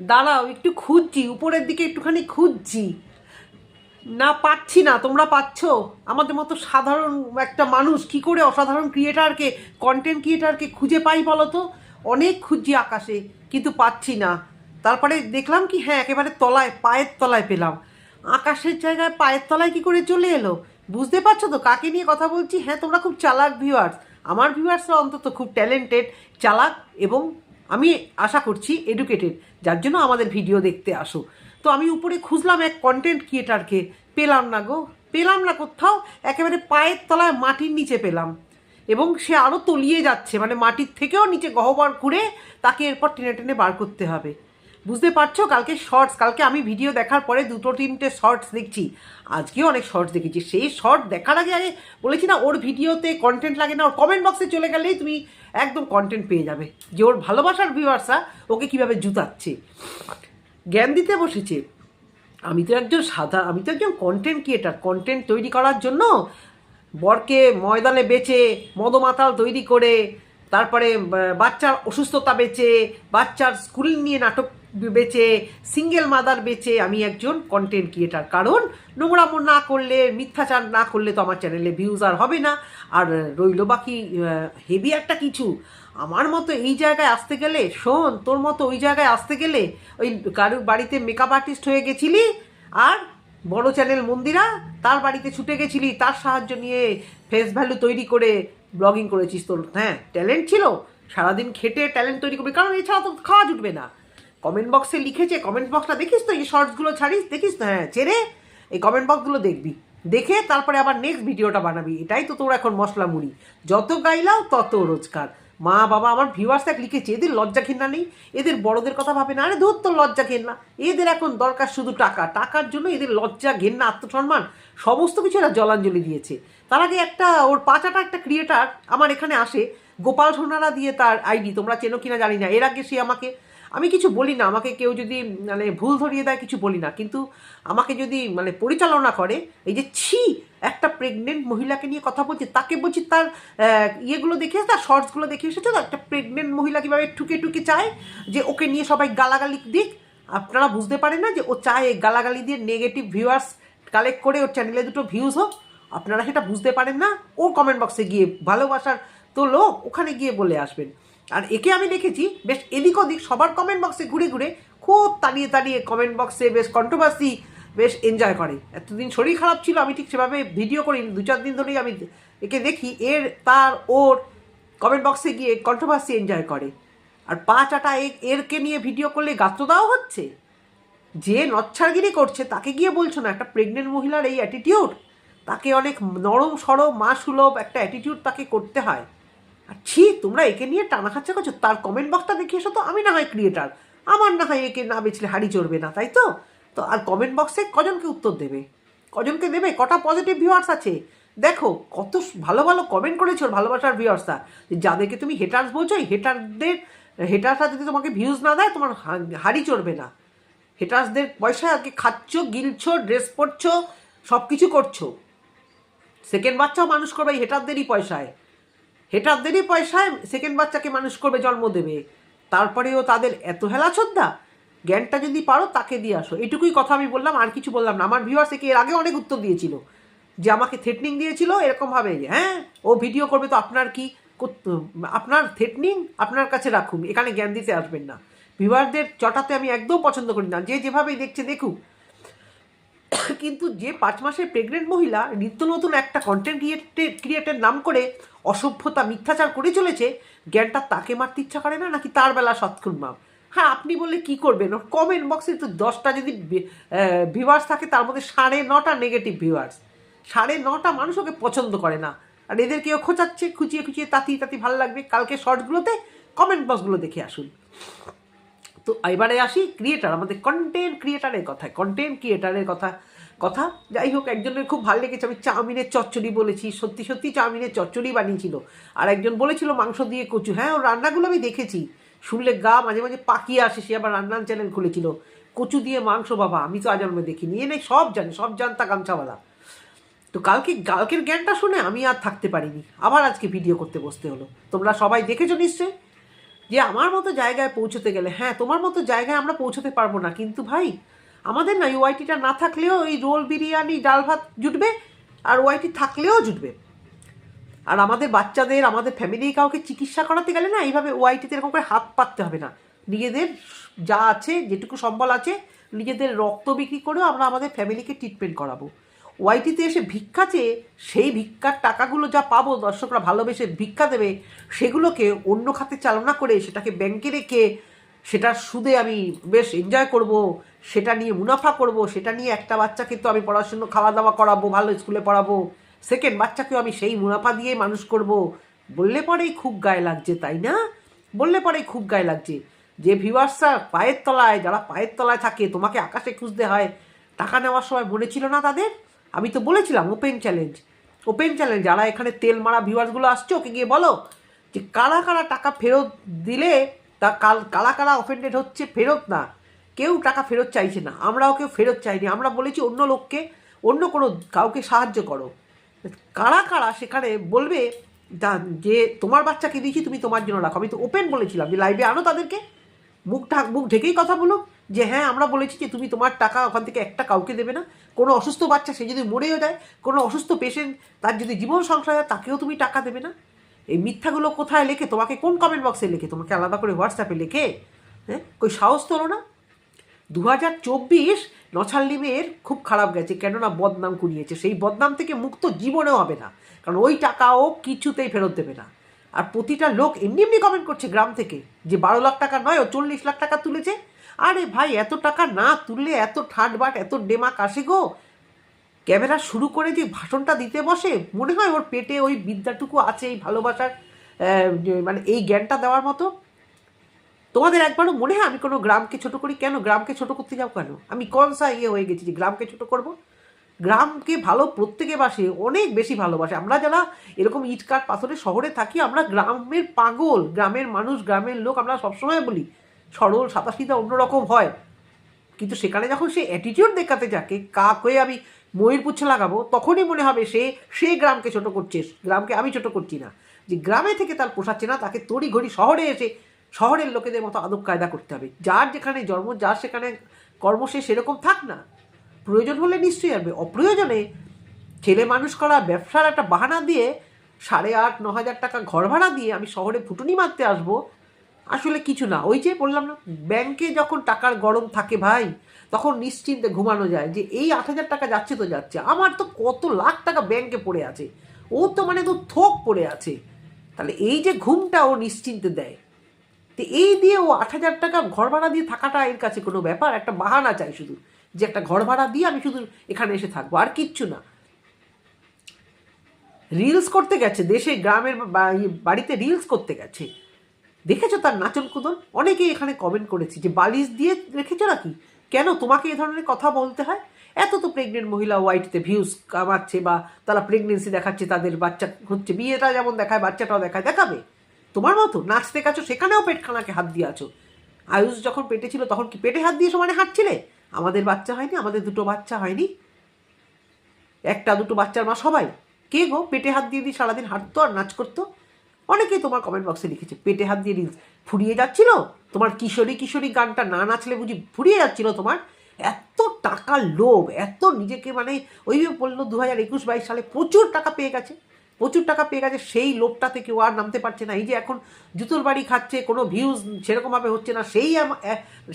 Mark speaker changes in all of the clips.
Speaker 1: দাঁড়াও, একটু খুঁজছি, উপরের দিকে একটুখানি খুঁজছি। না, পাচ্ছি না, তোমরা পাচ্ছ। আমাদের মতো সাধারণ একটা মানুষ, কি করে অসাধারণ ক্রিয়েটারকে কন্টেন্ট ক্রিয়েটারকে খুঁজে পাই বলো তো অনেক খুঁজছি আকাশে, কিন্তু পাচ্ছি না। তারপরে দেখলাম কি হ্যাঁ একেবারে তলায়, পায়ের তলায় পেলাম। আকাশের জায়গায় পায়ের তলায় কি করে চলে এলো? বুঝতে পারছ তো, কাকে নিয়ে কথা বলছি? হ্যাঁ তোমরা খুব চালাক ভিউয়ার্স আমার ভিউয়ার্সরা অন্তত খুব ট্যালেন্টেড চালাক এবং আমি আশা করছি এডুকেটেড যার জন্য আমাদের ভিডিও দেখতে আসো। তো আমি উপরে খুঁজলাম এক কন্টেন্ট ক্রিয়েটারকে পেলাম না গো। পেলাম না কোথাও, একেবারে পায়ের তলায় মাটির নিচে পেলাম। এবং সে আরও তলিয়ে যাচ্ছে মানে মাটির থেকেও নিচে গহ্বর ঘুরে তাকে এরপর টেনে টেনে বার করতে হবে। বুঝতে পারছ? কালকে শর্টস কালকে আমি ভিডিও দেখার পরে দুটো তিনটে শর্টস দেখছি। আজকেও অনেক শর্টস দেখেছি। সেই শর্ট দেখার আগে আগে বলেছি না, ওর ভিডিওতে কন্টেন্ট লাগে না, ওর কমেন্ট বক্সে চলে গেলেই তুমি একদম কন্টেন্ট পেয়ে যাবে। যে ওর ভালোবাসার ভিউয়ার্সরা ওকে কীভাবে জুতাচ্ছে। জ্ঞান দিতে বসেছে, আমি তো একজন সাদা আমি তো একজন কন্টেন্ট ক্রিয়েটার কন্টেন্ট তৈরি করার জন্য বরকে ময়দানে বেচে, মদমাতাল তৈরি করে, তারপরে বাচ্চার অসুস্থতা বেচে, বাচ্চার স্কুল নিয়ে নাটক বেচে সিঙ্গেল মাদার বেচে আমি একজন কন্টেন্ট ক্রিয়েটার কারণ নোংরামো না করলে, মিথ্যাচার না করলে তো আমার চ্যানেলে ভিউজ আর হবে না। আর রইল বাকি হেভি একটা কিছু। আমার মতো এই জায়গায় আসতে গেলে, শোন, তোর মতো ওই জায়গায় আসতে গেলে, ওই কারুর বাড়িতে মেকআপ আর্টিস্ট হয়ে গেছিলি আর বড় চ্যানেল মন্দিরা তার বাড়িতে ছুটে গেছিলি, তার সাহায্য নিয়ে ফেস ভ্যালু তৈরি করে ব্লগিং করেছিস তোর। হ্যাঁ ট্যালেন্ট ছিল, সারাদিন খেটে ট্যালেন্ট তৈরি করবি। কারণ এছাড়া তো খাওয়া জুটবে না। কমেন্ট বক্সে লিখেছে কমেন্ট বক্সটা দেখিস তো, এই শর্টসগুলো ছাড়িস, দেখিস তো হ্যাঁ ছেড়ে এই কমেন্ট বক্সগুলো দেখবি। দেখে তারপরে আবার নেক্সট ভিডিওটা বানাবি। এটাই তো তোর এখন মশলা মুড়ি। যত গাইলাও তত রোজগার। মা, বাবা, আমার ভিউয়ার্স এক লিখেছে, এদের লজ্জা ঘেন্না নেই, এদের বড়দের কথা ভাবে না, আরে ধর তোর লজ্জা ঘেন্না এদের এখন দরকার শুধু টাকা। টাকার জন্য এদের লজ্জা ঘেন্না আত্মসম্মান, সমস্ত কিছু এরা জলাঞ্জলি দিয়েছে। তার আগে একটা, ওর পাঁচাটা একটা ক্রিয়েটার আমার এখানে আসে, গোপাল সোনারা দিয়ে তার আইডি তোমরা চেনো কিনা জানি না। এর আগে সে আমাকে আমি কিছু বলি না, আমাকে কেউ যদি মানে ভুল ধরিয়ে দেয়, কিছু বলি না। কিন্তু আমাকে যদি মানে পরিচালনা করে, এই যে ছি, একটা প্রেগনেন্ট মহিলাকে নিয়ে কথা বলছি, তাকে বলছি তার ইয়েগুলো দেখে, তার শর্টসগুলো দেখে এসেছ তো, একটা প্রেগনেন্ট মহিলা কীভাবে ঠুকে টুকে চায়, যে ওকে নিয়ে সবাই গালাগালি দিক। আপনারা বুঝতে পারেন না যে ও চায় গালাগালি দিয়ে নেগেটিভ ভিউয়ার্স কালেক্ট করে ওর চ্যানেলে দুটো ভিউজ হোক। আপনারা সেটা বুঝতে পারেন না? ও কমেন্ট বক্সে গিয়ে ভালোবাসার তো লোক, ওখানে গিয়ে বলে আসবেন। আর একে আমি দেখেছি বেশ এদিক ওদিক, সবার কমেন্ট বক্সে ঘুরে ঘুরে, খুব তাড়িয়ে তাড়িয়ে কমেন্ট বক্সে বেশ কন্ট্রোভার্সি বেশ এনজয় করে। এতদিন শরীর খারাপ ছিল, আমি ঠিক সেভাবে ভিডিও করি দু চার দিন ধরেই আমি একে দেখি, এর, তার, ওর কমেন্ট বক্সে গিয়ে কন্ট্রোভার্সি এনজয় করে। আর পা চাটা এ- এরকে নিয়ে ভিডিও করলে গাত্র দেওয়া হচ্ছে। যে নচ্ছারগিরি করছে, তাকে গিয়ে বলছো না, একটা প্রেগনেন্ট মহিলার এই অ্যাটিটিউড তাকে অনেক নরম সরম, মা সুলভ একটা অ্যাটিটিউড তাকে করতে হয়। আর ছি, তোমরা একে নিয়ে টানা খাচ্ছা করছ। তার কমেন্ট বক্সটা দেখে এসো তো, আমি না হয় ক্রিয়েটার আমার না হয় একে না বেচলে হাড়ি চড়বে না, তাই তো? তো আর কমেন্ট বক্সে কজনকে উত্তর দেবে? কজনকে দেবে? কটা পজিটিভ ভিউয়ার্স আছে? দেখো, কত ভালো ভালো কমেন্ট করেছ ভালোবাসার ভিউয়ার্সরা যাদেরকে তুমি হেটার্স বলছো হেটারদের হেটার্সরা যদি তোমাকে ভিউজ না দেয়, তোমার হাড়ি চড়বে না। হেটার্সদের পয়সায় আজকে খাচ্ছ, গিলছো ড্রেস পরছো সব কিছু করছ। সেকেন্ড বাচ্চাও মানুষ করবে এই হেটারদেরই পয়সায়। হেটারদেরই পয়সায় সেকেন্ড বাচ্চাকে মানুষ করবে, জন্ম দেবে। তারপরেও তাদের এত হেলা শ্রদ্ধা জ্ঞানটা যদি পারো, তাকে দিয়ে আসো। এটুকুই কথা আমি বললাম, আর কিছু বললাম না। আমার ভিউয়ার্স একে এর আগে অনেক উত্তর দিয়েছিল, যে আমাকে থ্রেটনিং দিয়েছিল, এরকমভাবে হ্যাঁ ও ভিডিও করবে, তো আপনার কি আপনার থ্রেটনিং আপনার কাছে রাখুন। এখানে জ্ঞান দিতে আসবেন না। ভিউয়ারদের চটাতে আমি একদম পছন্দ করি না। যে যেভাবেই দেখছে, দেখুক কিন্তু যে পাঁচ মাসের প্রেগনেন্ট মহিলা নিত্য নতুন একটা কন্টেন্ট ক্রিয়েটেড ক্রিয়েটের নাম করে অসভ্যতা, মিথ্যাচার করে চলেছে, জ্ঞানটা তাকে মারতে ইচ্ছা করে না, নাকি তার বেলা সৎক্ষণ মাপ হ্যাঁ আপনি বললে কি করবেন? ওর কমেন্ট বক্সে তো দশটা যদি ভিউয়ার্স থাকে, তার মধ্যে সাড়ে নটা নেগেটিভ ভিউয়ার্স সাড়ে নটা মানুষ ওকে পছন্দ করে না। আর এদেরকেও খোঁচাচ্ছে, খুঁচিয়ে খুঁচিয়ে তাতি তাতি ভালো লাগবে। কালকে শর্টগুলোতে কমেন্ট বক্সগুলো দেখে আসুন। তো এবারে আসি ক্রিয়েটার আমাদের কন্টেন্ট ক্রিয়েটারের কথায় কন্টেন্ট ক্রিয়েটারের কথা কথা। যাই হোক, একজনের খুব ভালো লেগেছে, আমি চাউমিনের চচ্চড়ি বলেছি, সত্যি সত্যি চাউমিনের চচ্চড়ি বানিয়েছিল। আর একজন বলেছিল মাংস দিয়ে কচু। হ্যাঁ ওর রান্নাগুলো আমি দেখেছি, শুনলে গা মাঝে মাঝে পাকিয়ে আসে, সে আবার রান্নার চ্যানেল খুলেছিল। কচু দিয়ে মাংস, বাবা, আমি তো আজন্মে দেখিনি। এ নেই সব জানে, সব জানতা গামছাওয়ালা। তো কালকে, কালকের জ্ঞানটা শুনে আমি আর থাকতে পারিনি। আবার আজকে ভিডিও করতে বসতে হলো। তোমরা সবাই দেখেছ নিশ্চয়ই? যে আমার মতো জায়গায় পৌঁছতে গেলে হ্যাঁ তোমার মতো জায়গায় আমরা পৌঁছতে পারব না। কিন্তু ভাই, আমাদের না ওয়াইটিটা না থাকলেও এই রোল বিরিয়ানি, ডাল ভাত জুটবে, আর ওয়াইটি থাকলেও জুটবে। আর আমাদের বাচ্চাদের, আমাদের ফ্যামিলি কাউকে চিকিৎসা করাতে গেলে না এইভাবে ওয়াইটিতে এরকম করে হাত পাততে হবে না। নিজেদের যা আছে, যেটুকু সম্বল আছে, নিজেদের রক্ত বিক্রি করেও আমরা আমাদের ফ্যামিলিকে ট্রিটমেন্ট করাবো। ওয়াইটিতে এসে ভিক্ষা চেয়ে সেই ভিক্ষার টাকাগুলো যা পাবো, দর্শকরা ভালোবেসে ভিক্ষা দেবে, সেগুলোকে অন্য খাতে চালনা করে সেটাকে ব্যাংকে রেখে সেটার সুদে আমি বেশ এনজয় করব, সেটা নিয়ে মুনাফা করব, সেটা নিয়ে একটা বাচ্চাকে তো আমি পড়াশুনো খাওয়া দাওয়া করাবো, ভালো স্কুলে পড়াবো সেকেন্ড বাচ্চাকেও আমি সেই মুনাফা দিয়ে মানুষ করব। বললে পরেই খুব গায়ে লাগছে, তাই না? বললে পরেই খুব গায়ে লাগছে। যে ভিউয়ার্সরা পায়ের তলায়, যারা পায়ের তলায় থাকে, তোমাকে আকাশে খুঁজতে হয়, টাকা নেওয়ার সময় মনে ছিল না তাদের? আমি তো বলেছিলাম ওপেন চ্যালেঞ্জ। ওপেন চ্যালেঞ্জ, যারা এখানে তেল মারা ভিউয়ার্সগুলো আসছে, ওকে গিয়ে বলো যে কারা কারা টাকা ফেরত দিলে তা কাল, কারা কারা অফেন্ডেড হচ্ছে ফেরত না। কেউ টাকা ফেরত চাইছে না, আমরাও কেউ ফেরত চাইনি। আমরা বলেছি অন্য লোককে, অন্য কোনো কাউকে সাহায্য করো। কারা কারা সেখানে বলবে যা- তোমার বাচ্চাকে দিয়েছি, তুমি তোমার জন্য রাখো। আমি তো ওপেন বলেছিলাম যে লাইভে আনো তাদেরকে। মুখ মুখ ঢেকেই কথা বলো। যে হ্যাঁ আমরা বলেছি যে তুমি তোমার টাকা ওখান থেকে একটা কাউকে দেবে না। কোনো অসুস্থ বাচ্চা, সে যদি মরেও যায়, কোনো অসুস্থ পেশেন্ট তার যদি জীবন সংশয় হয়, তাকেও তুমি টাকা দেবে না। এই মিথ্যাগুলো কোথায় লেখে? তোমাকে কোন কমেন্ট বক্সে লেখে? তোমাকে আলাদা করে হোয়াটসঅ্যাপে লেখে? হ্যাঁ কই সাহস তোলো না। দু হাজার চব্বিশ নছাল্লিমের খুব খারাপ গেছে, কেননা বদনাম কুড়িয়েছে। সেই বদনাম থেকে মুক্ত জীবনেও হবে না। কারণ ওই টাকাও কিছুতেই ফেরত দেবে না। আর প্রতিটা লোক এমনি এমনি কমেন্ট করছে গ্রাম থেকে যে বারো লাখ টাকা নয়, ও চল্লিশ লাখ টাকা তুলেছে। আরে ভাই, এত টাকা না তুললে, এত ঠাট বাট, এত ডেমাক আসে গো। ক্যামেরা শুরু করে যে ভাষণটা দিতে বসে, মনে হয় ওর পেটে ওই বিদ্যাটুকু আছে, এই ভালোবাসার মানে এই জ্ঞানটা দেওয়ার মতো। তোমাদের একবারও মনে হয় আমি কোনো গ্রামকে ছোট করি? কেন? গ্রামকে ছোট করতে যাও কেন? আমি কনসা ইয়ে হয়ে গেছি যে গ্রামকে ছোট করব? গ্রামকে ভালো প্রত্যেকে বাসে, অনেক বেশি ভালোবাসে। আমরা যারা এরকম ইটকাট পাথরের শহরে থাকি, আমরা গ্রামের পাগল, গ্রামের মানুষ, গ্রামের লোক, আমরা সবসময় বলি সরল, সাদাসিধা অন্যরকম হয়। কিন্তু সেখানে যখন সে অ্যাটিটিউড দেখাতে যাকে, কাক হয়ে আমি ময়ূর পুচ্ছে লাগাবো, তখনই মনে হবে সে সে গ্রামকে ছোট করছে। গ্রামকে আমি ছোট করছি না। যে গ্রামে থেকে তার পোষাচ্ছে না তাকে তড়ি ঘড়ি শহরে এসে, শহরের লোকেদের মতো আদব কায়দা করতে হবে। যার যেখানে জন্ম, যার সেখানে কর্ম সে সেরকম থাক না। প্রয়োজন হলে নিশ্চয়ই আসবে। অপ্রয়োজনে ছেলে মানুষ করা, ব্যবসার একটা বাহানা দিয়ে সাড়ে আট ন হাজার টাকা ঘর ভাড়া দিয়ে আমি শহরে ফুটুনি মারতে আসব। আসলে কিছু না, ওই যে বললাম না, ব্যাংকে যখন টাকার গরম থাকে ভাই, তখন নিশ্চিন্তে ঘুমানো যায় যে এই আট হাজার টাকা যাচ্ছে তো যাচ্ছে, আমার তো কত লাখ টাকা ব্যাংকে পড়ে আছে, ও তো মানে তো থোক পড়ে আছে, তাহলে এই যে ঘুমটা ও নিশ্চিন্তে দেয়, তো এই দিয়ে ও আট হাজার টাকা ঘর ভাড়া দিয়ে থাকাটা এর কাছে কোনো ব্যাপার, একটা বাহানা চাই শুধু, যে একটা ঘর ভাড়া দিয়ে আমি শুধু এখানে এসে থাকব, আর কিচ্ছু না। রিলস করতে গেছে, দেশে, গ্রামের বাড়িতে রিলস করতে গেছে দেখেছ তার নাচন কুদন? অনেকেই এখানে কমেন্ট করেছে যে বালিশ দিয়ে রেখেছো নাকি? কেন তোমাকে এ ধরনের কথা বলতে হয়? এত তো প্রেগনেন্ট মহিলা হোয়াইটতে ভিউজ কামাচ্ছে বা তারা প্রেগনেন্সি দেখাচ্ছে, তাদের বাচ্চা হচ্ছে, বিয়েটা যেমন দেখায়, বাচ্চাটাও দেখায়, দেখাবে। তোমার মতো নাচতে গেছো সেখানেও পেটখানাকে হাত দিয়ে আছো আয়ুষ যখন পেটে ছিল, তখন কি পেটে হাত দিয়ে সমানে হাঁটছিলে? আমাদের বাচ্চা হয়নি, আমাদের দুটো বাচ্চা হয়নি। একটা দুটো বাচ্চার মা সবাই। কে গো? পেটে হাত দিয়ে দিয়ে সারাদিন হাঁটতো আর নাচ করতো? অনেকেই তোমার কমেন্ট বক্সে লিখেছে, পেটে হাত দিয়ে রিলস ফুরিয়ে যাচ্ছিল? তোমার কিশোরী কিশোরী গানটা না নাচলে বুঝি ফুরিয়ে যাচ্ছিল তোমার? এত টাকা লোভ, এত নিজেকে মানে ওই বলল দু হাজার একুশ বাইশ সালে প্রচুর টাকা পেয়ে গেছে, প্রচুর টাকা পেয়ে গেছে, সেই লোভটা থেকে ও আর নামতে পারছে না। এই যে এখন জুতোর বাড়ি খাচ্ছে, কোনো ভিউজ সেরকমভাবে হচ্ছে না, সেই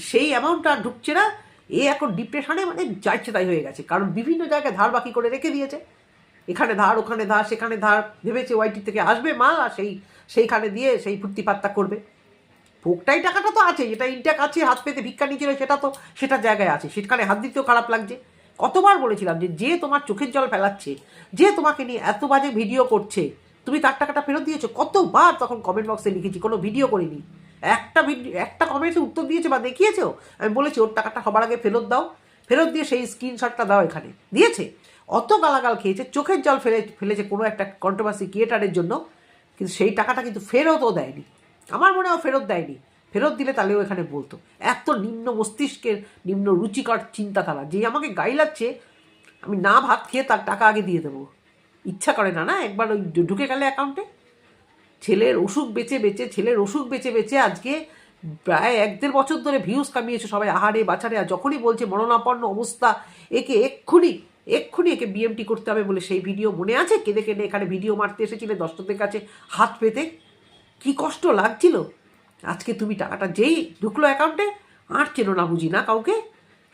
Speaker 1: সেই অ্যামাউন্টটা ঢুকছে না, এ এখন ডিপ্রেশনে মানে যাচ্ছে তাই হয়ে গেছে। কারণ বিভিন্ন জায়গায় ধার বাকি করে রেখে দিয়েছে। এখানে ধার, ওখানে ধার, সেখানে ধার, ভেবেছে ওয়াইটি থেকে আসবে মাল আর সেই, সেইখানে দিয়ে সেই ফুর্তি পাত্তা করবে। ভোগটাই টাকাটা তো আছে, যেটা ইনটেক আছে, হাত পেতে ভিক্ষা নিয়েছিল, সেটা তো, সেটা জায়গায় আছে। সেখানে হাত দিতেও খারাপ লাগছে। কতবার বলেছিলাম যে যে তোমার চোখের জল ফেলাচ্ছে, যে তোমাকে নিয়ে এত বাজে ভিডিও করছে, তুমি তার টাকাটা ফেরত দিয়েছ? কতবার তখন কমেন্ট বক্সে লিখেছি, কোনো ভিডিও করিনি। একটা ভিডিও একটা কমেন্টে উত্তর দিয়েছে বা দেখিয়েছো? আমি বলেছি, ওর টাকাটা সবার আগে ফেরত দাও। ফেরত দিয়ে সেই স্ক্রিনশটটা দাও এখানে। দিয়েছে? অত গালাগাল খেয়েছে, চোখের জল ফেলে, ফেলেছে কোনো একটা কন্ট্রোভার্সি ক্রিয়েটারের জন্য, কিন্তু সেই টাকাটা কিন্তু ফেরতও দেয়নি। আমার মনে হয় ফেরত দেয়নি। ফেরত দিলে তাহলেও এখানে বলতো। এত নিম্ন মস্তিষ্কের, নিম্ন রুচিকর চিন্তাধারা যে আমাকে গাইলাচ্ছে, আমি না ভাত খেয়ে তার টাকা আগে দিয়ে দেবো। ইচ্ছা করে না না? একবার ওই ঢুকে গেলে অ্যাকাউন্টে ছেলের ওষুধ বেচে বেচে, ছেলের ওষুধ বেচে বেচে আজকে প্রায় এক দেড় বছর ধরে ভিউজ কামিয়েছে সবাই। আহারে, বাছারে, আর যখনই বলছে মরণাপন্ন অবস্থা, একে এক্ষুনি এক্ষুনি একে বিএমটি করতে হবে বলে সেই ভিডিও মনে আছে? কেঁদে কেঁদে এখানে ভিডিও মারতে এসেছিলে দর্শকদের কাছে হাত পেতে। কি কষ্ট লাগছিল? আজকে তুমি টাকাটা যেই ঢুকলো অ্যাকাউন্টে আর চেনো না বুঝি না কাউকে?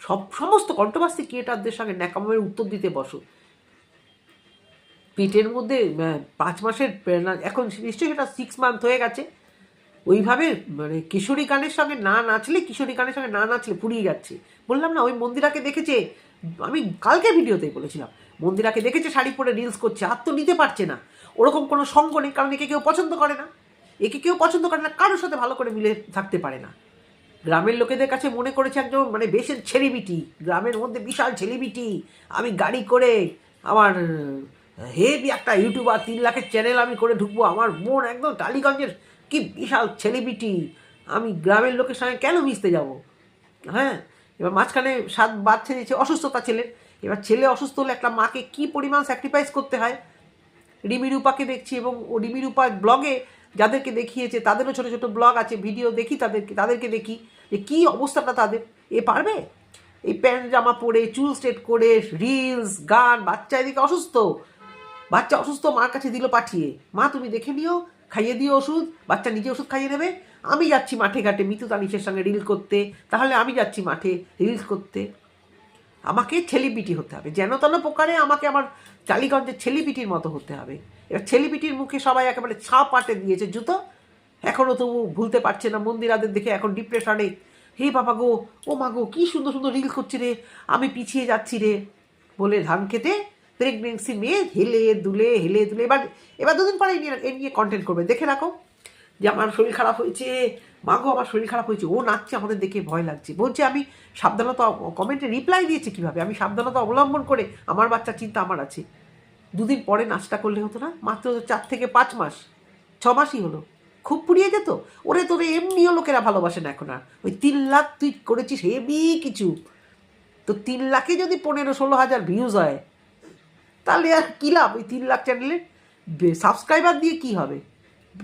Speaker 1: সব, সমস্ত কন্ট্রোভার্সি ক্রিয়েটারদের সঙ্গে ন্যাকামের উত্তর দিতে বসো। পেটের মধ্যে পাঁচ মাসের এখন নিশ্চয়ই সেটা সিক্স মান্থ হয়ে গেছে। ওইভাবে মানে কিশোরী গানের সঙ্গে না নাচলে, কিশোরী গানের সঙ্গে না নাচলে পুড়িয়ে যাচ্ছে। বললাম না, ওই মন্দিরাকে দেখেছে? আমি কালকে ভিডিওতেই বলেছিলাম, মন্দিরাকে দেখেছে শাড়ি পরে রিলস করছে, আর তো নিতে পারছে না। ওরকম কোনো সঙ্গ নেই, কারণ একে কেউ পছন্দ করে না। একে কেউ পছন্দ করে না, কারোর সাথে ভালো করে মিলে থাকতে পারে না। গ্রামের লোকেদের কাছে মনে করেছে একজন মানে বেশের ছেলিবিটি, গ্রামের মধ্যে বিশাল ছেলিবিটি। আমি গাড়ি করে আমার হেভি একটা ইউটিউবার তিন লাখের চ্যানেল আমি করে ঢুকবো, আমার মন একদম টালিগঞ্জের কি বিশাল ছেলিবিটি। আমি গ্রামের লোকের সঙ্গে কেন মিশতে যাব? হ্যাঁ? এবার মাঝখানে সাত বাচ্চা দিয়েছে অসুস্থতা ছেলে এবার ছেলে অসুস্থ হলে একটা মাকে কি পরিমাণ স্যাক্রিফাইস করতে হয়? রিমি রূপাকে দেখছি এবং ও রিমি রূপার ব্লগে যাদেরকে দেখিয়েছে, তাদেরও ছোটো ছোটো ব্লগ আছে ভিডিও দেখি তাদেরকে তাদেরকে দেখি যে কী অবস্থাটা তাদের। এ পারবে? এই প্যান্ট জামা পরে, চুল স্ট্রেট করে রিলস গান, বাচ্চা এদিকে অসুস্থ। বাচ্চা অসুস্থ, মার কাছে দিল পাঠিয়ে। মা, তুমি দেখে নিও, খাইয়ে দিও ওষুধ, বাচ্চা নিজে ওষুধ খাইয়ে নেবে আমি যাচ্ছি মাঠে ঘাটে মিতু তানিশের সঙ্গে রিল করতে। তাহলে আমি যাচ্ছি মাঠে রিলস করতে। আমাকে ছেলিপিটি হতে হবে। যেন তেন প্রকারে আমাকে আমার টালিগঞ্জের ছেলিপিটির মতো হতে হবে। এবার ছেলিপিটির মুখে সবাই একেবারে ছাপ পাটে দিয়েছে, জুতো। এখনও তবু ভুলতে পারছে না মন্দিরাদের দেখে, এখন ডিপ্রেশনে হে বাবা গো, ও মা গো, কী সুন্দর সুন্দর রিল করছে রে। আমি পিছিয়ে যাচ্ছি রে। বলে ধান খেতে প্রেগনেন্সি মেয়ে হেলে দুলে হেলে দুলে, এবার এবার দুদিন পরে নিয়ে এই নিয়ে কন্টেন্ট করবে। দেখে রাখো। যে আমার শরীর খারাপ হয়েছে। মা গো, আমার শরীর খারাপ হয়েছে। ও নাচছে, আমাদের দেখে ভয় লাগছে। বলছে, আমি সাবধানতা কমেন্টে রিপ্লাই দিয়েছে কীভাবে? আমি সাবধানতা অবলম্বন করে আমার বাচ্চার চিন্তা আমার আছে। দুদিন পরে নাচটা করলে হতো না? মাত্র চার থেকে পাঁচ মাস। ছ মাসই হলো। খুব পুড়িয়ে যেত? ওরে তোরে এমনিও লোকেরা ভালোবাসে না এখন আর। ওই তিন লাখ তুই করেছিস হেবি কিছু। তো তিন লাখে যদি পনেরো ষোলো হাজার ভিউজ হয়, তাহলে আর কী লাভ? ওই তিন লাখ চ্যানেলে সাবস্ক্রাইবার দিয়ে কি হবে?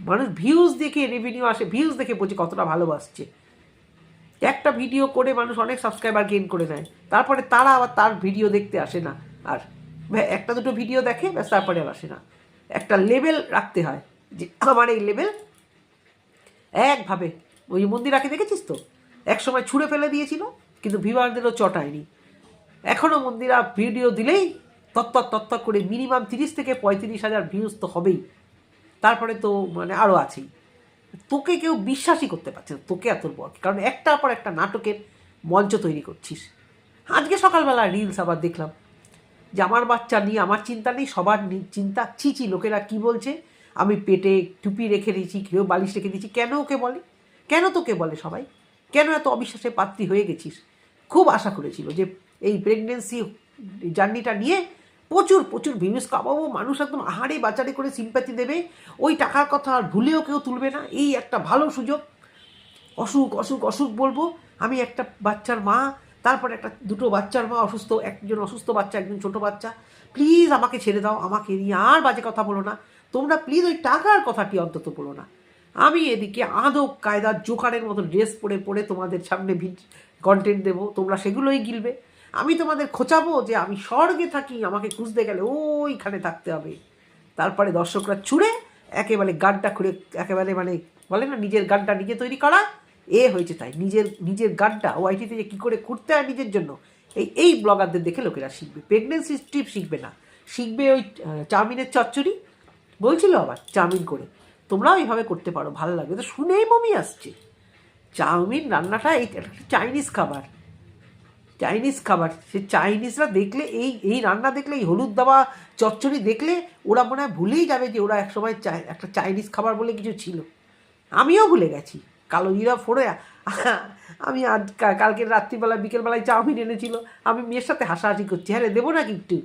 Speaker 1: মানুষ ভিউজ দেখে রেভিনিউ আসে ভিউজ দেখে বলছে কতটা ভালোবাসছে। একটা ভিডিও করে মানুষ অনেক সাবস্ক্রাইবার গেইন করে নেয়, তারপরে তারা আবার তার ভিডিও দেখতে আসে না। আর একটা দুটো ভিডিও দেখে, ব্যাস তারপরে আর আসে না। একটা লেভেল রাখতে হয়, যে আমার এই লেভেল একভাবে। ওই মন্দির মন্দিরাকে দেখেছিস তো? এক সময় ছুঁড়ে ফেলে দিয়েছিল, কিন্তু ভিভারদেরও চটায়নি। এখনও মন্দিরা ভিডিও দিলেই তত্তর তত্তর করে মিনিমাম তিরিশ থেকে পঁয়ত্রিশ হাজার ভিউজ তো হবেই। তারপরে তো মানে আরও আছেই। তোকে কেউ বিশ্বাসই করতে পারছে না, তোকে এত বর কারণ একটার পর একটা নাটকের মঞ্চ তৈরি করছিস। আজকে সকালবেলা রিলস আবার দেখলাম যে আমার বাচ্চা নিয়ে, আমার চিন্তা নেই, সবার চিন্তা চিচি লোকেরা কি বলছে? আমি পেটে টুপি রেখে দিয়েছি, কেউ বালিশ রেখে দিয়েছি। কেন ওকে বলে? কেন তোকে বলে সবাই? কেন এত অবিশ্বাসের পাত্রী হয়ে গেছিস? খুব আশা করেছিল যে এই প্রেগনেন্সি জার্নিটা নিয়ে প্রচুর প্রচুর ভিউজ কামাবো, মানুষ একদম আহারে বাচারে করে সিম্প্যাথি দেবে, ওই টাকার কথা আর ভুলেও কেউ তুলবে না, এই একটা ভালো সুযোগ। অসুখ অসুখ অসুখ বলব, আমি একটা বাচ্চার মা, তারপরে একটা দুটো বাচ্চার মা অসুস্থ, একজন অসুস্থ বাচ্চা, একজন ছোট বাচ্চা প্লিজ আমাকে ছেড়ে দাও, আমাকে নিয়ে আর বাজে কথা বলো না, তোমরা প্লিজ ওই টাকার কথাটি অন্তত বলো না। আমি এদিকে আদব কায়দার জোকারের মতো ড্রেস পরে পরে তোমাদের সামনে ভিড কন্টেন্ট দেবো, তোমরা সেগুলোই গিলবে। আমি তোমাদের খোঁচাবো যে আমি স্বর্গে থাকি, আমাকে খুঁজতে গেলে ওইখানে থাকতে হবে। তারপরে দর্শকরা ছুঁড়ে একেবারে গানটা খুঁড়ে, একেবারে মানে বলে না, নিজের গানটা নিজে তৈরি করা, এ হয়েছে তাই। নিজের নিজের গানটা ওয়াইটিতে যে কী করে করতে হয় নিজের জন্য, এই এই ব্লগারদের দেখে লোকেরা শিখবে। প্রেগনেন্সি স্ট্রিপ শিখবে না। শিখবে ওই চাউমিনের চচ্চড়ি। বলছিল আবার চাউমিন করে। তোমরাও এইভাবে করতে পারো, ভালো লাগবে। তো শুনেই মমি আসছে। চাউমিন রান্নাটা এই চাইনিজ খাবার। চাইনিজ খাবার। সে চাইনিজরা দেখলে এই এই রান্না দেখলে এই হলুদ দাবা চচ্চড়ি দেখলে ওরা মনে হয় ভুলেই যাবে যে ওরা একসময় চাই একটা চাইনিজ খাবার বলে কিছু ছিল। আমিও ভুলে গেছি। কালো জিরা ফোড়ে আমি আজ কা- কালকে রাত্রিবেলা বিকেলবেলায় চাউমিন এনেছিল। আমি মেয়ের সাথে হাসাহাসি করছি। হ্যাঁ রে, দেবো নাকি একটু?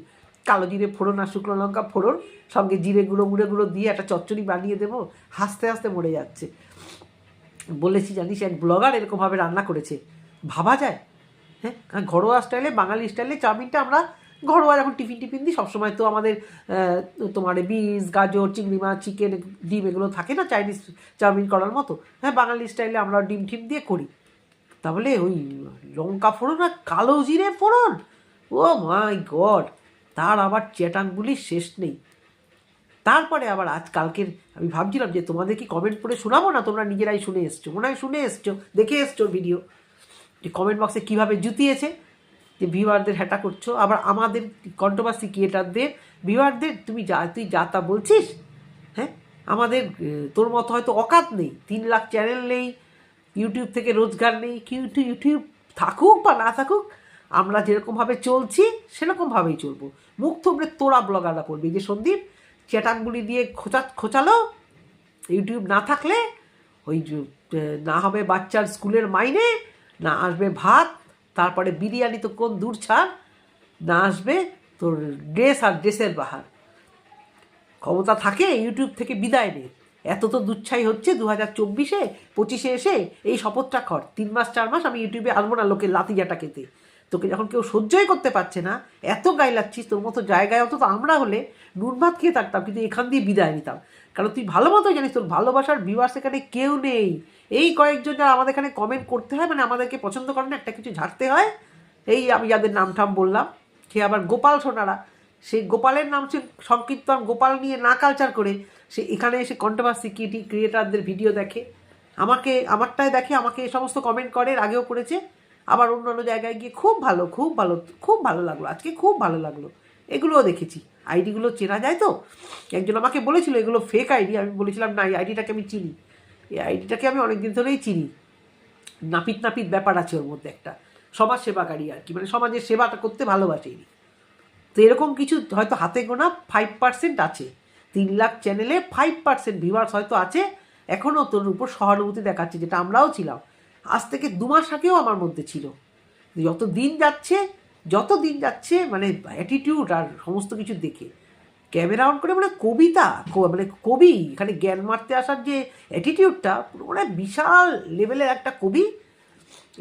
Speaker 1: কালো জিরে ফোড়ন আর শুকনো লঙ্কা ফোড়ন সঙ্গে জিরে গুঁড়ো মুড়ে গুঁড়ো দিয়ে একটা চচ্চড়ি বানিয়ে দেবো। হাসতে হাসতে মরে যাচ্ছে। বলেছি জানিস এক ব্লগার এরকমভাবে রান্না করেছে। ভাবা যায়? হ্যাঁ ঘরোয়া স্টাইলে, বাঙালি স্টাইলে চাউমিনটা আমরা ঘরোয়া যখন টিফিন টিফিন দিই, সবসময় তো আমাদের তোমার বিনস, গাজর, চিংড়ি মাছ, চিকেন, ডিম এগুলো থাকে না, চাইনিজ চাউমিন করার মতো। হ্যাঁ বাঙালি স্টাইলে আমরা ডিম টিম দিয়ে করি। তাহলে ওই লঙ্কা ফোড়ন আর কালো জিরে ফোড়ন? Oh my god! তার আবার চ্যাটাংগুলির শেষ নেই। তারপরে আবার আজ কালকের আমি ভাবছিলাম যে তোমাদের কি কমেন্ট পড়ে শোনাবো না? তোমরা নিজেরাই শুনে এসছো, মনে হয় শুনে এসছো, দেখে এসছো ভিডিও যে কমেন্ট বক্সে কীভাবে জুতিয়েছে যে ভিউয়ারদের হ্যাটা করছ? আবার আমাদের কন্ট্রোভার্সি ক্রিয়েটারদের ভিউয়ারদের তুমি যা, তুই যা তা বলছিস হ্যাঁ? আমাদের তোর মতো হয়তো অকাত নেই। তিন লাখ চ্যানেল নেই ইউটিউব থেকে রোজগার নেই কিন্তু ইউটিউব থাকুক বা না থাকুক, আমরা যেরকমভাবে চলছি, সেরকমভাবেই চলবো। মুখ থুবড়ে তোরা ব্লগাররা পড়বি। যে সন্দীপ চ্যাটাংগুলি দিয়ে খোঁচা, খোঁচালো। ইউটিউব না থাকলে ওই না হবে বাচ্চার স্কুলের মাইনে না আসবে ভাত, তারপরে বিরিয়ানি তো কোন দূর ছাড় না আসবে তোর ড্রেস আর ড্রেসের বাহার। ক্ষমতা থাকে, ইউটিউব থেকে বিদায় নে। এত তো দুচ্ছাই হচ্ছে দু হাজার চব্বিশে, পঁচিশে এসে এই শপথটা কর। তিন মাস, চার মাস আমি ইউটিউবে আনব না লোকের লাতি জাটা খেতে। তোকে যখন কেউ সহ্যই করতে পারছে না, এত গায়ে লাগছিস তোর মতো জায়গায় অত তো আমরা হলে নুন ভাত খেয়ে থাকতাম, কিন্তু এখান দিয়ে বিদায় নিতাম। কারণ তুই ভালো মতো জানিস, তোর ভালোবাসার ভিউয়ার্স এখানে কেউ নেই। এই কয়েকজন যারা আমাদের এখানে কমেন্ট করতে হয় মানে আমাদেরকে পছন্দ করে না, একটা কিছু ঝাড়তে হয়। এই আমি যাদের নাম ঠাম বললাম, সে আবার গোপাল সোনারা। সেই গোপালের নাম সে সংকীর্তন গোপাল নিয়ে না কালচার করে, সে এখানে এসে কন্ট্রোভার্সি ক্রিয়েটারদের ভিডিও দেখে। আমাকে আমারটায় দেখে, আমাকে এ সমস্ত কমেন্ট করে আগেও করেছে। আবার অন্যান্য জায়গায় গিয়ে খুব ভালো খুব ভালো খুব ভালো লাগল, আজকে খুব ভালো লাগল। এগুলোও দেখেছি। আইডিগুলো চেনা যায় তো? একজন আমাকে বলেছিল, এগুলো ফেক আইডি আমি বলেছিলাম, না, এই আইডিটাকে আমি চিনি। এই আইডিটাকে আমি অনেকদিন ধরেই চিনি। নাপিত নাপিত ব্যাপার আছে ওর মধ্যে একটা। সমাজ সেবাকারী আর কি মানে সমাজের সেবাটা করতে ভালোবাসে ইনি তো এরকম কিছু হয়তো হাতে গোনা ফাইভ পার্সেন্ট আছে। তিন লাখ চ্যানেলে ফাইভ পার্সেন্ট ভিউয়ার্স হয়তো আছে। এখনও তোর উপর সহানুভূতি দেখাচ্ছে, যেটা আমরাও ছিলাম। আজ থেকে দু মাস আগেও আমার মধ্যে ছিল। যত দিন যাচ্ছে, যত দিন যাচ্ছে মানে অ্যাটিটিউড আর সমস্ত কিছু দেখে। ক্যামেরা অন করে মানে কবিতা মানে কবি, এখানে জ্ঞান মারতে আসার যে অ্যাটিটিউডটা পুরো মানে বিশাল লেভেলের একটা কবি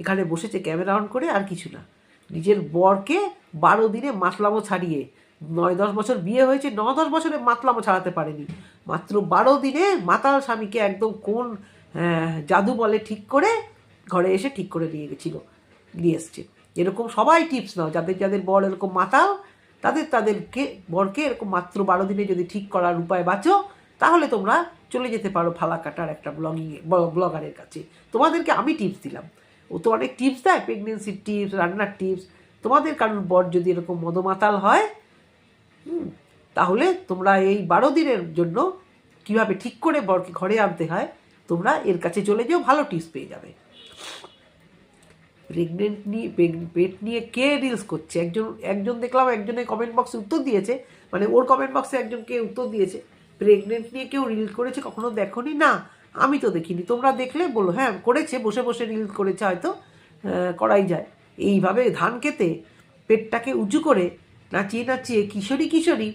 Speaker 1: এখানে বসেছে ক্যামেরা অন করে আর কিছু না। নিজের বরকে বারো দিনে মাতলামো ছাড়িয়ে, নয় দশ বছর বিয়ে হয়েছে, ন দশ বছরে মাতলামো ছাড়াতে পারেনি। মাত্র বারো দিনে মাতাল স্বামীকে একদম কোন জাদু বলে ঠিক করে ঘরে এসে ঠিক করে নিয়ে গেছিল, নিয়ে এসছে। এরকম সবাই টিপস নাও, যাদের যাদের বর এরকম মাতাল তাদের, তাদেরকে, বরকে এরকম মাত্র বারো দিনে যদি ঠিক করার উপায় বাঁচো, তাহলে তোমরা চলে যেতে পারো ফালা কাটার একটা ব্লগিংয়ে ব্লগারের কাছে। তোমাদেরকে আমি টিপস দিলাম। ও তো অনেক টিপস দেয় প্রেগনেন্সির টিপস রান্নার টিপস তোমাদের কারোর বর যদি এরকম মদমাতাল হয় তাহলে তোমরা এই বারো দিনের জন্য কীভাবে ঠিক করে বরকে ঘরে আনতে হয়, তোমরা এর কাছে চলে যেও, ভালো টিপস পেয়ে যাবে। প্রেগনেন্ট নিয়ে পেট নিয়ে কে রিলস করছে? একজন একজন দেখলাম একজনের কমেন্ট বক্সে উত্তর দিয়েছে মানে ওর কমেন্ট বক্সে একজনকে উত্তর দিয়েছে প্রেগনেন্ট নিয়ে কেউ রিল করেছে? কখনো দেখোনি? না, আমি তো দেখিনি। তোমরা দেখলে বলো। হ্যাঁ করেছে, বসে বসে রিল করেছে হয়তো করাই যায়। এইভাবে ধান খেতে পেটটাকে উঁচু করে নাচিয়ে নাচিয়ে কিশোরী কিশোরী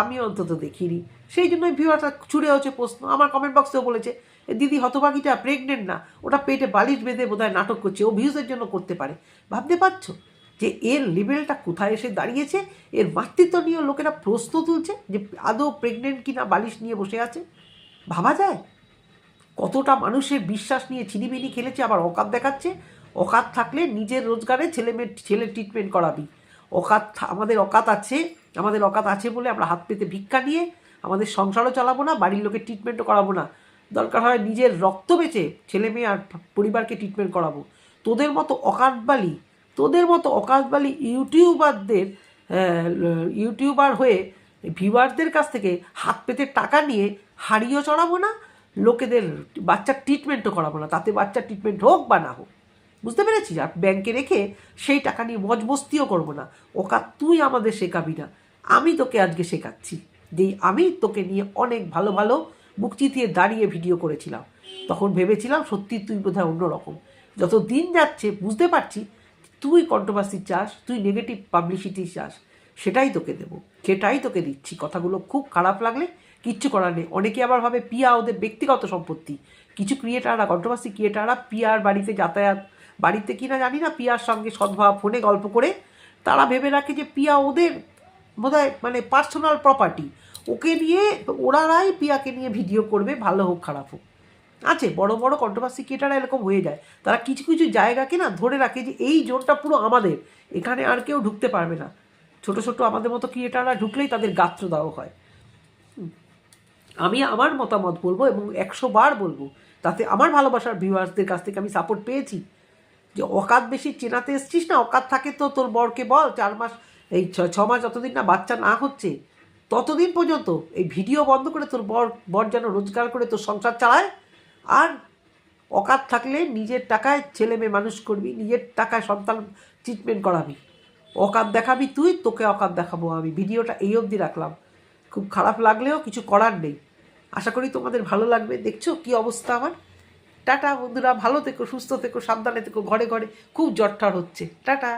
Speaker 1: আমি অন্তত দেখিনি। সেই জন্যই ভিউয়ারটা ছুড়ে হচ্ছে প্রশ্ন। আমার কমেন্ট বক্সেও বলেছে "এ দিদি হতভাগিটা প্রেগনেন্ট না, ওটা পেটে বালিশ বেঁধে বোধহয় নাটক করছে, ও ভিউজের জন্য করতে পারে। ভাবতে পারছ যে এর লেভেলটা কোথায় এসে দাঁড়িয়েছে? এর মাতৃত্ব নিয়ে লোকেরা প্রশ্ন তুলছে যে আদৌ প্রেগনেন্ট কিনা বালিশ নিয়ে বসে আছে? ভাবা যায়? কতটা মানুষের বিশ্বাস নিয়ে ছিনিমিনি খেলেছে, আবার অকাত দেখাচ্ছে? অকাত থাকলে নিজের রোজগারে ছেলে মেয়ে ছেলে ট্রিটমেন্ট করাবি। অকাত আমাদের অকাত আছে, আমাদের অকাত আছে বলে আমরা হাত পেতে ভিক্ষা নিয়ে আমাদের সংসারও চালাবো না, বাড়ির লোকের ট্রিটমেন্টও করাবো না। দরকার হয় নিজের রক্ত বেচে ছেলে মেয়ে আর পরিবারকে ট্রিটমেন্ট করাবো। তোদের মতো অকাতবালি, তোদের মতো অকাতবালি ইউটিউবারদের ইউটিউবার হয়ে ভিউয়ারদের কাছ থেকে হাত পেতে টাকা নিয়ে হারিয়েও চড়াবো না, লোকেদের বাচ্চার ট্রিটমেন্টও করাবো না, তাতে বাচ্চার ট্রিটমেন্ট হোক বা না হোক। বুঝতে পেরেছিস? আর ব্যাংকে রেখে সেই টাকা নিয়ে মজবস্তিও করব না। ওকা, তুই আমাদের শেখাবি না। আমি তোকে আজকে শেখাচ্ছি। যে আমি তোকে নিয়ে অনেক ভালো ভালো মুখ চিতিয়ে দাঁড়িয়ে ভিডিও করেছিলাম। তখন ভেবেছিলাম সত্যি তুই বোধহয় অন্যরকম। যত দিন যাচ্ছে বুঝতে পারছি, তুই কন্ট্রোভার্সি চাস, তুই নেগেটিভ পাবলিসিটি চাস, সেটাই তোকে দেবো। সেটাই তোকে দিচ্ছি। কথাগুলো খুব খারাপ লাগলে কিচ্ছু করার নেই। অনেকে আবার ভাবে, পিয়া ওদের ব্যক্তিগত সম্পত্তি। কিছু ক্রিয়েটাররা কন্ট্রোভার্সি ক্রিয়েটাররা পিয়ার বাড়িতে যাতায়াত, বাড়িতে কিনা জানি না, পিয়ার সঙ্গে সদ্ভাব, ফোনে গল্প করে, তারা ভেবে রাখে যে পিয়া ওদের বোধহয় মানে পার্সোনাল প্রপার্টি ওকে নিয়ে ওরারাই পিয়াকে নিয়ে ভিডিও করবে, ভালো হোক, খারাপ হোক। আছে, বড় বড় কন্ট্রোভার্সি ক্রিয়েটাররা এরকম হয়ে যায়। তারা কিছু কিছু জায়গাকে না ধরে রাখে যে এই জোনটা পুরো আমাদের। এখানে আর কেউ ঢুকতে পারবে না। ছোট ছোট আমাদের মতো ক্রিয়েটাররা ঢুকলেই তাদের গাত্র দেওয়া হয় আমি আমার মতামত বলব এবং একশো বার বলব, তাতে আমার ভালোবাসার ভিউয়ার্সদের কাছ থেকে আমি সাপোর্ট পেয়েছি। যে অকাত বেশি চেনাতে এসছিস না? অকাত থাকে তো তোর বরকে বল, চার মাস, এই ছ মাস যতদিন না বাচ্চা না হচ্ছে ততদিন পর্যন্ত এই ভিডিও বন্ধ করে তোর বর বর যেন রোজগার করে তোর সংসার চালায়। আর অকাত থাকলে নিজের টাকায় ছেলে মেয়ে মানুষ করবি, নিজের টাকায় সন্তান ট্রিটমেন্ট করাবি। অকাত দেখাবি তুই, তোকে অকাত দেখাবো আমি। ভিডিওটা এই অবধি রাখলাম। খুব খারাপ লাগলেও কিছু করার নেই। আশা করি তোমাদের ভালো লাগবে। দেখছ কি অবস্থা আমার? টাটা বন্ধুরা, ভালো থেকো, সুস্থ থেকো, সাবধানে থেকো, ঘরে ঘরে। খুব জ্বর ঠর হচ্ছে। টাটা।